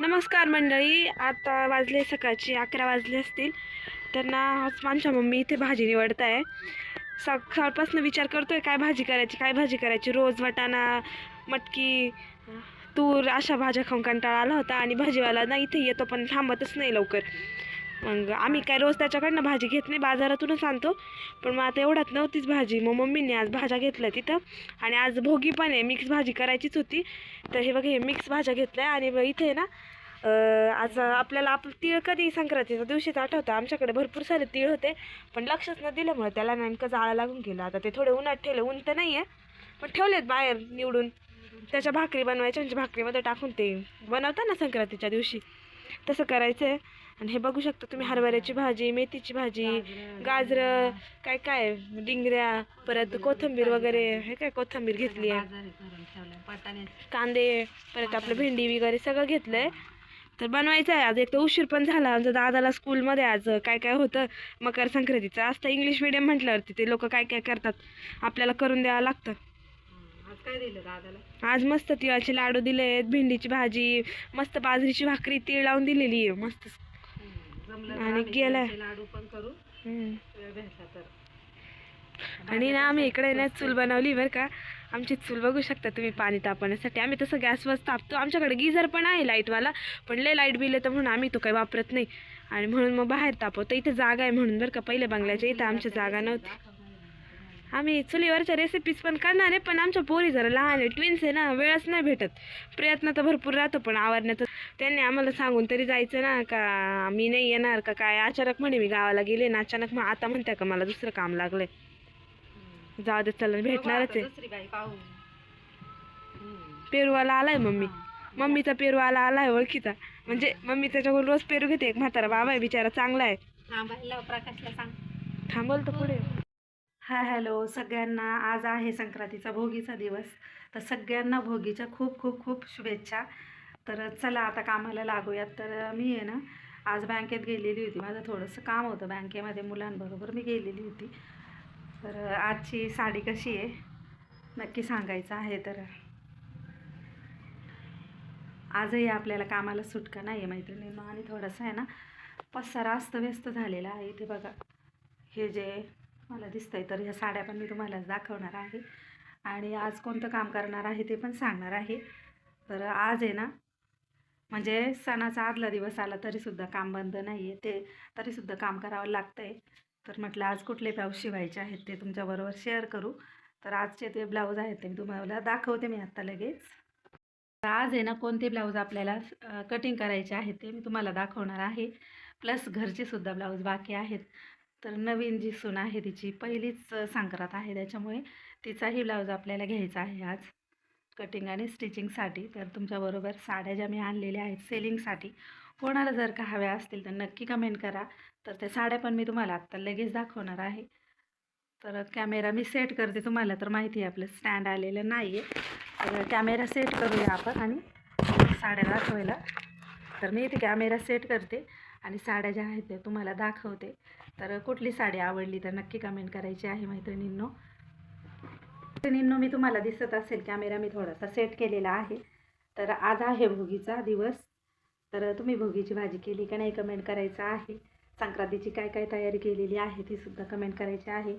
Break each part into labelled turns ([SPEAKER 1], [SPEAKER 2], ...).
[SPEAKER 1] नमस्कार मंडळी आता वाजले सकाळची अकरा वाजले असतील. त्यांना आज माझ्या मम्मी इथे भाजी निवडत आहे सकाळपासून विचार करतोय काय भाजी करायची काय भाजी करायची? रोज वाटाणा मटकी तूर अशा भाज्या खाऊन कंटाळा आला होता आणि भाजीवाला ना इथे येतो पण थांबतच नाही लवकर. मग आम्ही काय रोज त्याच्याकडनं भाजी घेत नाही बाजारातूनच आणतो. पण मग आता एवढ्यात नव्हतीच भाजी. मग मम्मीने आज भाज्या घेतल्या तिथं. आणि आज भोगी पण आहे. मिक्स भाजी करायचीच होती. तर हे बघा हे मिक्स भाज्या घेतल्या. आणि मग इथे ना आज आपल्याला आप तीळ कधी संक्रांतीच्या दिवशीच आठवतं. आमच्याकडे भरपूर सारे तीळ होते. पण लक्षच न दिल्यामुळे त्याला नेमकं जाळा लागून गेलं. आता ते थोडे उन्हात ठेवले. ऊन तर नाही आहे पण ठेवलेत बाहेर निवडून. त्याच्या भाकरी बनवायच्या. म्हणजे भाकरीमध्ये टाकून ते बनवता ना संक्रांतीच्या दिवशी. तसं करायचं आहे आणि हे बघू शकता तुम्ही हरभऱ्याची भाजी मेथीची भाजी गाजरं काय काय डिंगऱ्या परत कोथिंबीर वगैरे हे काय कोथिंबीर घेतली आहे. कांदे परत आपलं भेंडी वगैरे सगळं घेतलंय. तर बनवायचं आहे. आज एक तर उशीर पण झाला. आमच्या दादाला स्कूलमध्ये आज काय काय होतं? मकर संक्रांतीचं. असतं इंग्लिश मिडियम म्हटल्यावरती ते लोक काय काय करतात? आपल्याला करून द्यावं लागतं.
[SPEAKER 2] आज काय दिलं दादाला?
[SPEAKER 1] आज मस्त तिळाचे लाडू दिले आहेत भेंडीची भाजी मस्त बाजरीची भाकरी तीळ लावून दिलेली आहे. मस्त आणि गेलाय.
[SPEAKER 2] लाडू पण करू.
[SPEAKER 1] आणि ना आम्ही इकडे ना चूल बनवली बरं का. आमची चूल बघू शकता तुम्ही पाणी तापवण्यासाठी. आम्ही तसं गॅसवर तापतो. आमच्याकडे गिझर पण आहे लाईटवाला पण लय लाइट बिल येतं म्हणून आम्ही तो काही वापरत नाही. आणि म्हणून मग बाहेर तापवतो. इथे जागा आहे म्हणून बरं का. पहिले बंगल्याच्या इथं आमची जागा नव्हती आम्ही चुलीवरच्या रेसिपीज पण करणार आहे पण आमच्या पोरी जरा लहान आहे. ट्विन्स आहे ना वेळच नाही भेटत. प्रयत्न तर भरपूर राहतो पण आवरण्याचं त्यांनी आम्हाला सांगून तरी जायचं ना का मी नाही येणार का काय? अचानक म्हणे मी गावाला गेले ना अचानक मग आता म्हणते का मला दुसरं काम लागलंय. जाऊ दे चला भेटणारच आहे. पेरूवाला आलाय मम्मी. मम्मीचा पेरूवाला आलाय ओळखीचा. म्हणजे मम्मी त्याच्याकडून रोज पेरू घेते. एक म्हातारा बाबा आहे बिचारा चांगला आहे. थांबल तर पुढे.
[SPEAKER 2] Hi hello. सगळ्यांना आज आहे संक्रांतीचा भोगीचा दिवस. तर सगळ्यांना भोगीच्या खूप खूप खूप शुभेच्छा. तर चला आता कामाला लागूयात. तर मी आहे ना आज बँकेत गेलेली होती. माझं थोडंसं काम होतं बँकेमध्ये मुलांबरोबर. मी गेलेली होती. तर आजची साडी कशी आहे? नक्की सांगायचं आहे तर. आजही आपल्याला कामाला सुटका नाही आहे मैत्रिणींना आणि थोडंसं आहे ना पसारा अस्तव्यस्त झालेला आहे. इथे बघा. हे जे मला दिसतंय. तर ह्या साड्या पण मी तुम्हाला दाखवणार आहे. आणि आज कोणतं काम करणार आहे ते पण सांगणार आहे. तर आज आहे ना म्हणजे सणाचा आदला दिवस आला तरीसुद्धा काम बंद नाही आहे ते तरीसुद्धा काम करावं लागतं आहे तर म्हटलं आज कुठले ब्लाऊज शिवायचे आहेत ते तुमच्याबरोबर शेअर करू. तर आजचे ते ब्लाऊज आहेत ते मी तुम्हाला दाखवते मी आत्ता लगेच. तर आज आहे ना कोणते ब्लाऊज आपल्याला कटिंग करायचे आहेत ते मी तुम्हाला दाखवणार आहे. प्लस घरचे सुद्धा ब्लाऊज बाकी आहेत. तर नवीन जी सून आहे तिची पहिलीच संक्रांत आहे. त्याच्यामुळे तिचाही ब्लाऊज आपल्याला घ्यायचा आहे आज. कटिंग आणि स्टिचिंगसाठी. तर तुमच्याबरोबर साड्या ज्या मी आणलेल्या आहेत सेलिंगसाठी कोणाला जर का हव्या असतील तर नक्की कमेंट करा. तर त्या साड्या पण मी तुम्हाला आत्ता लगेच दाखवणार आहे. तर कॅमेरा मी सेट करते तुम्हाला तर माहिती आहे आपलं स्टँड आलेलं नाही आहे तर कॅमेरा सेट करूया आपण आणि साड्या दाखवायला. तर मी इथे कॅमेरा सेट करते. आणि साड्या ज्या आहेत त्या तुम्हाला दाखवते. तर कुठली साडी आवडली तर नक्की कमेंट करायची आहे मैत्रिणींनो. मैत्रिणींनो मी तुम्हाला दिसत असेल कॅमेरा मी थोडासा सेट केलेला आहे. तर आज आहे भोगीचा दिवस. तर तुम्ही भोगीची भाजी केली का नाही कमेंट करायचं आहे. संक्रांतीची काय काय तयारी केलेली आहे ती सुद्धा कमेंट करायची आहे.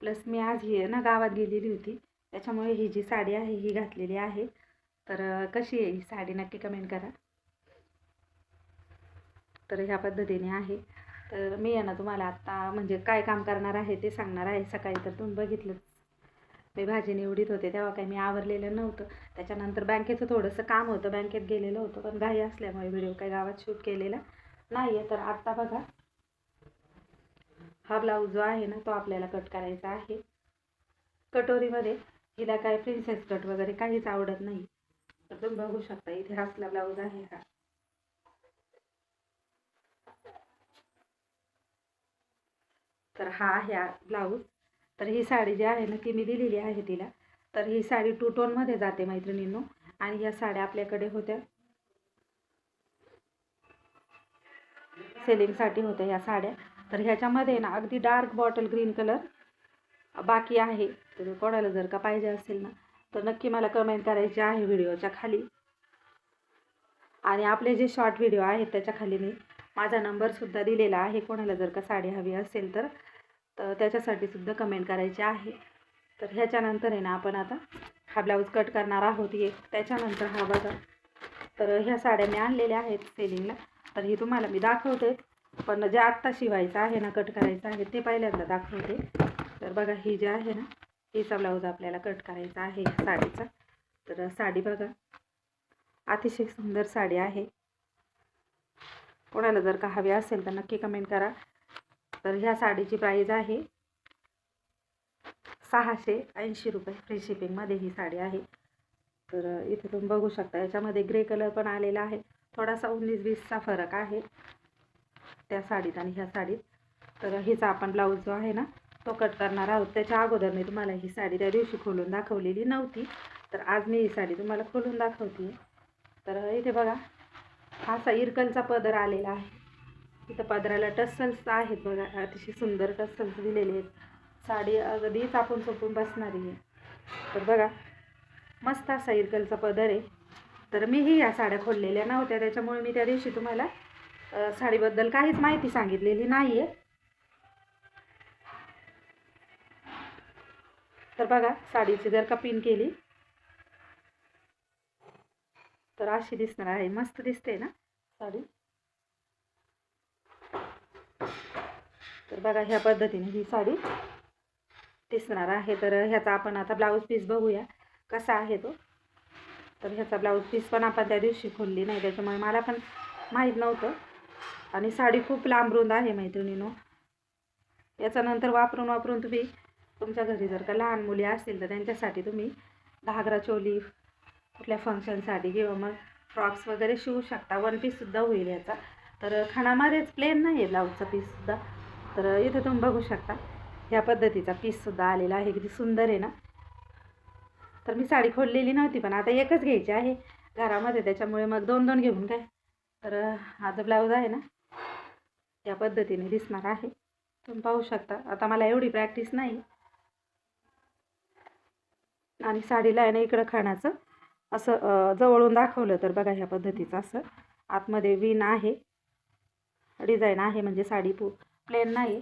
[SPEAKER 2] प्लस मी आज ही ना गावात गेलेली होती. त्याच्यामुळे ही जी साडी आहे ही घातलेली आहे. तर कशी आहे ही साडी नक्की कमेंट करा. तर ह्या पद्धतीने आहे. तर मी आहे ना तुम्हाला आत्ता म्हणजे काय काम करणार आहे ते सांगणार आहे. सकाळी तर तुम्ही बघितलंच. मी भाजी निवडीत होते तेव्हा काही मी आवरलेलं नव्हतं. त्याच्यानंतर बँकेचं थोडंसं काम होतं. बँकेत गेलेलं होतं पण घाई असल्यामुळे व्हिडिओ काही गावात शूट केलेला नाही आहे तर आत्ता बघा. हा ब्लाऊज जो आहे ना तो आपल्याला कट करायचा आहे. कटोरीमध्ये हिला काय प्रिन्सेस कट वगैरे काहीच आवडत नाही. तर तुम्ही बघू शकता इथे असला ब्लाऊज आहे हा. तर हा आहे ब्लाऊज. तर ही साडी जी आहे ना ती मी दिलेली आहे तिला. तर ही साडी टू टोनमध्ये जाते मैत्रिणींनो. आणि ह्या साड्या आपल्याकडे होत्या. सेलिंगसाठी होत्या ह्या साड्या. तर ह्याच्यामध्ये ना अगदी डार्क बॉटल ग्रीन कलर बाकी आहे. तर कोणाला जर का पाहिजे असेल ना तर नक्की मला कमेंट करायची आहे व्हिडिओच्या खाली. आणि आपले जे शॉर्ट व्हिडिओ आहेत त्याच्याखाली मी माझा नंबरसुद्धा दिलेला आहे. कोणाला जर का साडी हवी असेल तर तर त्याच्यासाठी सुद्धा कमेंट करायची आहे. तर ह्याच्यानंतर आहे ना आपण आता हा ब्लाऊज कट करणार आहोत. एक त्याच्यानंतर हा बघा. तर ह्या साड्या मी आणलेल्या आहेत सेलिंगला तर ही तुम्हाला मी दाखवते. पण जे आत्ता शिवायचं आहे ना कट करायचं आहे ते पहिल्यांदा दाखवते. तर बघा ही जी आहे ना हिचा ब्लाऊज आपल्याला कट करायचा आहे साडीचा. तर साडी बघा. अतिशय सुंदर साडी आहे. कोणाला जर का हवी असेल तर नक्की कमेंट करा. तर ह्या साडीची प्राईज आहे सहाशे ऐंशी रुपये. फ्री शिपिंगमध्ये ही साडी आहे. तर इथे तुम्ही बघू शकता याच्यामध्ये ग्रे कलर पण आलेला आहे. थोडासा उन्नीस वीसचा फरक आहे त्या साडीत आणि ह्या साडीत. तर हिचा आपण ब्लाऊज जो आहे ना तो कट करणार आहोत. त्याच्या अगोदर मी तुम्हाला ही साडी त्या दिवशी खोलून दाखवलेली नव्हती. तर आज मी ही साडी तुम्हाला खोलून दाखवते तर इथे बघा हा असा इरकलचा पदर आलेला आहे. इथं पदराला टस्सल्स आहेत बघा अतिशय सुंदर टस्सल्स दिलेले आहेत. साडी अगदी आपण सोपून बसणारी आहे. तर बघा मस्त असा इरकलचा पदर आहे. तर मीही या साड्या खोललेल्या नव्हत्या त्याच्यामुळे मी त्या दिवशी तुम्हाला साडीबद्दल काहीच माहिती सांगितलेली नाही आहे तर बघा साडीची जर का पिन केली तर अशी दिसणार आहे मस्त दिसते ना साडी तर बघा ह्या पद्धतीने ही साडी दिसणार आहे तर ह्याचा आपण आता ब्लाऊज पीस बघूया。कसा आहे तो? तर ह्याचा ब्लाऊज पीस पण आपण त्या दिवशी खोलली नाही त्याच्यामुळे मला पण माहीत नव्हतं. आणि साडी खूप लांब रुंद आहे मैत्रिणीनो. याचा नंतर वापरून वापरून तुम्ही तुमच्या घरी जर का लहान मुली असतील तर त्यांच्यासाठी तुम्ही घागरा चोली कुठल्या फंक्शनसाठी किंवा मग फ्रॉक्स वगैरे शिवू शकता. वन पीससुद्धा होईल याचा. तर खानामध्येच प्लेन नाही आहे ब्लाऊजचा पीससुद्धा तर इथे तुम्ही बघू शकता. ह्या पद्धतीचा पीससुद्धा आलेला आहे. किती सुंदर आहे ना? तर मी साडी खोललेली नव्हती पण आता एकच घ्यायची आहे. घरामध्ये त्याच्यामुळे मग दोन दोन घेऊन काय? तर हा जो ब्लाऊज आहे ना या पद्धतीने दिसणार आहे. तुम्ही पाहू शकता. आता मला एवढी प्रॅक्टिस नाही. आणि साडीला आहे ना इकडं खाण्याचं असं जवळून दाखवलं तर बघा ह्या पद्धतीचं असं. आतमध्ये विण आहे. डिझाईन आहे म्हणजे साडी पू प्लेन नाही.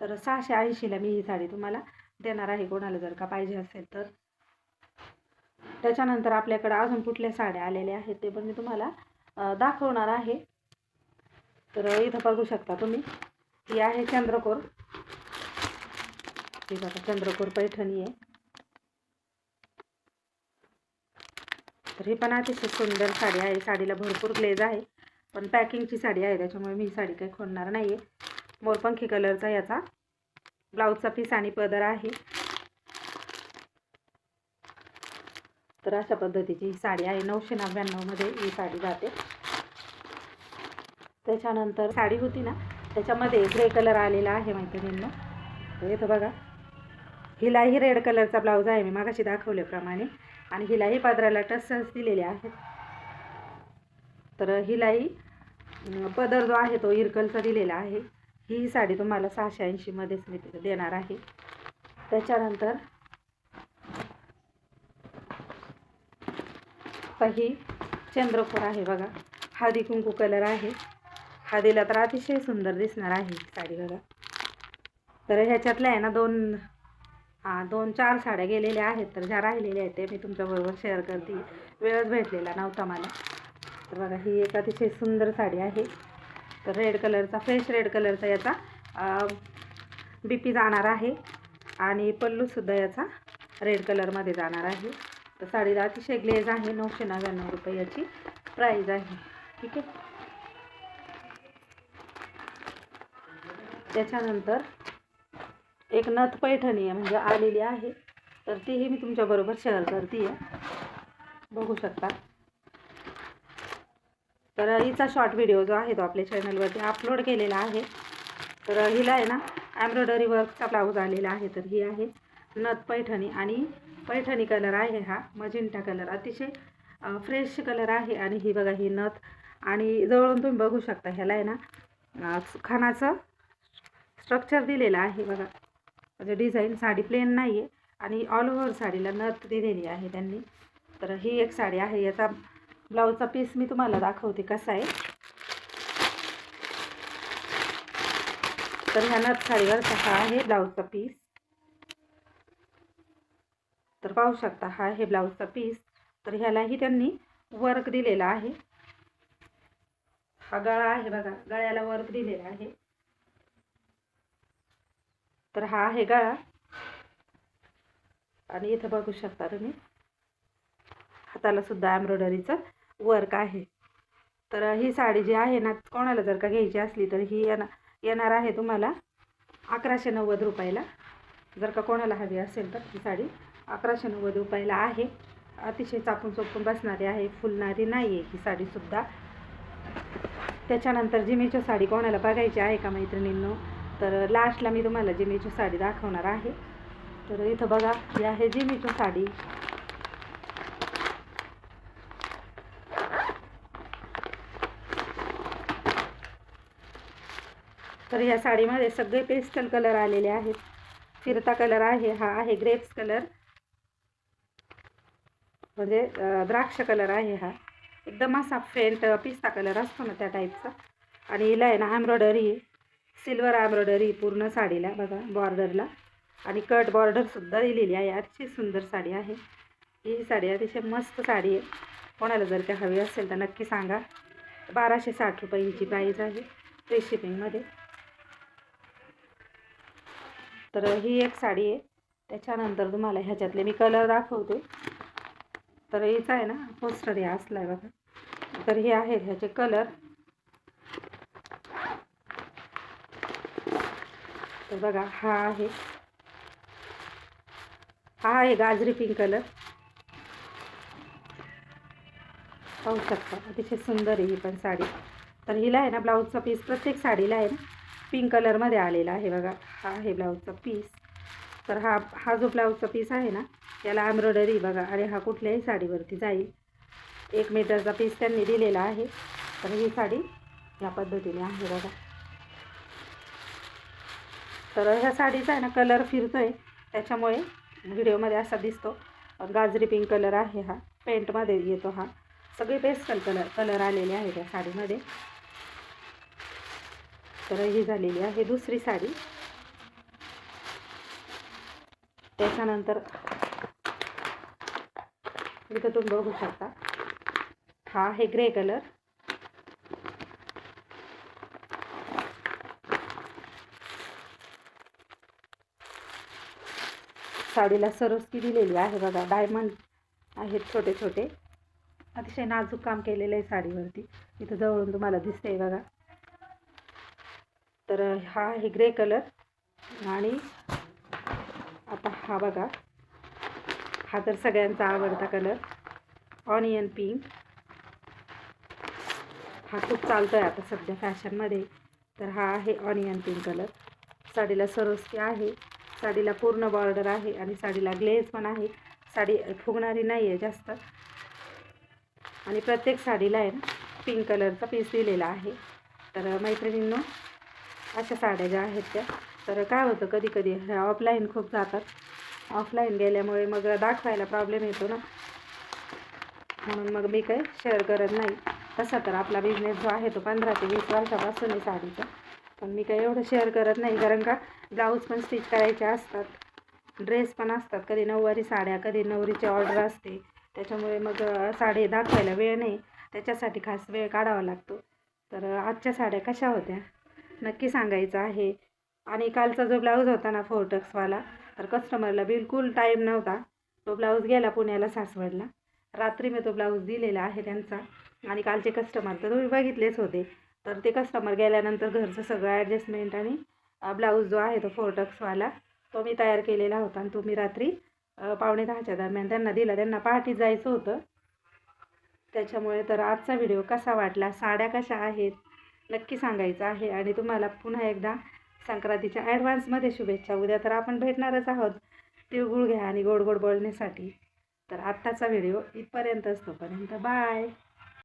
[SPEAKER 2] तर सहाशे ऐंशीला मी ही साडी तुम्हाला देणार आहे. कोणाला जर का पाहिजे असेल तर. त्याच्यानंतर आपल्याकडं अजून कुठल्या साड्या आलेल्या आहेत ते पण मी तुम्हाला दाखवणार आहे. तर इथं बघू शकता तुम्ही. ही आहे चंद्रकोर. ही बघा चंद्रकोर पैठणी आहे. तर ही पण अतिशय सुंदर साडी आहे. साडीला भरपूर ग्लेज आहे. पण पॅकिंगची साडी आहे त्याच्यामुळे मी साडी काही खोलणार नाही आहे मोरपंखी कलरचा याचा ब्लाऊजचा पीस आणि पदर आहे. तर अशा पद्धतीची ही साडी आहे. नऊशे नव्याण्णवमध्ये ही साडी जाते. त्याच्यानंतर साडी होती ना त्याच्यामध्ये ग्रे कलर आलेला आहे मैत्रिणींना. तर बघा हिलाही रेड कलरचा ब्लाऊज आहे. मी मागाशी दाखवल्याप्रमाणे. आणि हिलाही पदराला टसन्स दिलेले आहेत तर हिलाही पदर जो आहे तो इरकलचा दिलेला आहे. ही साडी तुम्हाला सहाशे ऐंशीमध्येच मी तिथं देणार आहे. त्याच्यानंतर ही चंद्रकोर आहे बघा. हळदी कुंकू कलर आहे. हळदीला तर अतिशय सुंदर दिसणार आहे साडी बघा. तर ह्याच्यातल्या आहे ना दोन दोन चार साड्या गेलेल्या आहेत तर ज्या राहिलेल्या आहेत ते मी तुमच्याबरोबर शेअर करते. वेळच भेटलेला नव्हता मला. तर बघा ही एक अतिशय सुंदर साडी आहे. तर रेड कलरचा फ्रेश रेड कलरचा याचा बी पी जाणार आहे. आणि पल्लूसुद्धा याचा रेड कलरमध्ये जाणार आहे. तर साडीला अतिशय ग्लेज आहे नऊशे नव्याण्णव रुपये याची प्राईज आहे. ठीक आहे? त्याच्यानंतर एक नथ पैठणी आहे म्हणजे आलेली आहे. तर तीही मी तुमच्याबरोबर शेअर करते आहे बघू शकता. तर हिचा शॉर्ट व्हिडिओ जो आहे तो आपल्या चॅनलवरती अपलोड केलेला आहे. तर हिला आहे ना एम्ब्रॉयडरी वर्कचा ब्लाऊज आलेला आहे. तर ही आहे नथ पैठणी. आणि पैठणी कलर आहे हा मजिंटा कलर अतिशय फ्रेश कलर आहे. आणि ही बघा ही नथ. आणि जवळून तुम्ही बघू शकता ह्याला आहे ना खानाचं स्ट्रक्चर दिलेलं आहे बघा. म्हणजे डिझाईन साडी प्लेन नाही आहे आणि ऑल ओव्हर साडीला नथ दिलेली आहे त्यांनी. तर ही एक साडी आहे. याचा ब्लाऊजचा पीस मी तुम्हाला दाखवते कसा आहे. तर ह्या नथ साडीवर हा आहे ब्लाऊजचा पीस तर पाहू शकता हा आहे ब्लाऊजचा पीस तर ह्यालाही त्यांनी वर्क दिलेला आहे. हा गळा आहे बघा. गळ्याला वर्क दिलेला आहे. तर हा आहे गळा. आणि इथं बघू शकता तुम्ही. हाताला सुद्धा एम्ब्रॉयडरीचं वर्क आहे. तर ही साडी जी आहे ना कोणाला जर का घ्यायची असली तर ही येणार येणार आहे तुम्हाला अकराशे नव्वद रुपयाला. जर का कोणाला हवी असेल तर ही साडी अकराशे नव्वद रुपयाला आहे. अतिशय चापून चोपून बसणारी आहे फुलणारी नाही आहे ही साडीसुद्धा त्याच्यानंतर जिमीची साडी कोणाला बघायची आहे का मैत्रिणींनो? तर लास्टला मी तुम्हाला जिमीची साडी दाखवणार आहे. तर इथं बघा ही आहे जिमीची साडी. तर ह्या साडीमध्ये सगळे पेस्टल कलर आलेले आहेत. फिरता कलर आहे हा आहे ग्रेप्स कलर. म्हणजे द्राक्ष कलर आहे हा. एकदम असा फेंट पिस्ता कलर असतो ना त्या टाईपचा आणि हिला आहे ना एम्ब्रॉयडरी सिल्वर एम्ब्रॉयडरी पूर्ण साडीला बघा बॉर्डरला आणि कट बॉर्डरसुद्धा दिलेली आहे. अतिशय सुंदर साडी आहे. ही साडी अतिशय मस्त साडी आहे. कोणाला जर का हवी असेल तर नक्की सांगा. बाराशे साठ रुपये हिची प्राईज आहे फ्री शिपिंगमध्ये तर ही एक साडी आहे. त्याच्यानंतर तुम्हाला ह्याच्यातले मी कलर दाखवते. तर हिचा आहे ना पोस्टर हे असला आहे बघा. तर हे आहेत ह्याचे कलर बघा हा आहे. हा आहे गाजरी पिंक कलर पाहू शकता अतिशय सुंदर आहे ही पण साडी. तर हिला आहे ना ब्लाऊजचा पीस प्रत्येक साडीला आहे ना पिंक कलरमध्ये आलेला आहे बघा. हा आहे ब्लाऊजचा पीस तर हा हा जो ब्लाऊजचा पीस आहे ना याला एम्ब्रॉयडरी बघा आणि हा कुठल्याही साडीवरती जाईल. एक मीटरचा पीस त्यांनी दिलेला आहे. तर ही साडी या पद्धतीने आहे बघा. तर ह्या साडीचा आहे ना कलर फिरतोय. त्याच्यामुळे व्हिडिओमध्ये असा दिसतो. गाजरी पिंक कलर आहे हा. पेंटमध्ये येतो हा. सगळे पेस्टल कलर कलर आलेले आहेत या साडीमध्ये. तर ही झालेली आहे दुसरी साडी. त्याच्यानंतर इथं तुम्ही बघू शकता. हा आहे ग्रे कलर साडीला सरोस्की दिलेली आहे बघा डायमंड आहेत छोटे छोटे. अतिशय नाजूक काम केलेलं आहे साडीवरती. इथं जवळून तुम्हाला दिसतंय बघा. तर हा आहे ग्रे कलर आणि आता हा बघा. हा तर सगळ्यांचा आवडता कलर ऑनियन पिंक हा खूप चालतो आहे आता सध्या फॅशनमध्ये तर हा आहे ऑनियन पिंक कलर साडीला सरोस्की आहे. साडीला पूर्ण बॉर्डर आहे आणि साडीला ग्लेज पण आहे. साडी फुगणारी नाही आहे जास्त. आणि प्रत्येक साडीला आहे ना पिंक कलरचा पीस दिलेला आहे. तर मैत्रिणींनो अशा साड्या ज्या आहेत त्या. तर काय होतं कधी कधी ह्या ऑफलाईन खूप जातात. ऑफलाईन गेल्यामुळे मग दाखवायला प्रॉब्लेम येतो ना. म्हणून मग मी काही शेअर करत नाही. तसा तर आपला बिझनेस जो आहे तो पंधरा ते वीस वर्षापासून आहे साडीचा. पण मी काही एवढं शेअर करत नाही कारण का ब्लाऊज पण स्टिच करायचे असतात. ड्रेस पण असतात. कधी नऊवारी साड्या कधी नवरीची ऑर्डर असते. त्याच्यामुळे मग साडी दाखवायला वेळ नाही. त्याच्यासाठी खास वेळ काढावा लागतो. तर आजच्या साड्या कशा होत्या? नक्की सांगायचं आहे. आणि कालचा जो ब्लाऊज होता ना फोर्टक्सवाला तर कस्टमरला बिलकुल टाईम नव्हता. तो ब्लाऊज गेला पुण्याला सासवडला. रात्री मी तो ब्लाऊज दिलेला आहे त्यांचा. आणि कालचे कस्टमर तर तुम्ही बघितलेच होते. तर ते कस्टमर गेल्यानंतर घरचं सगळं ॲडजस्टमेंट आणि ब्लाऊज जो आहे तो फोरटक्सवाला तो मी तयार केलेला होता आणि तो मी रात्री पावणे दहाच्या दरम्यान त्यांना दिला. त्यांना पहाटे जायचं होतं. त्याच्यामुळे तर आजचा व्हिडिओ कसा वाटला? साड्या कशा आहेत? नक्की सांगायचं आहे. आणि तुम्हाला पुन्हा एकदा संक्रांतीच्या ॲडव्हान्समध्ये शुभेच्छा. उद्या तर आपण भेटणारच आहोत. तिळगुळ घ्या आणि गोड गोड बोलण्यासाठी. तर आत्ताचा व्हिडिओ इथपर्यंत असतोपर्यंत बाय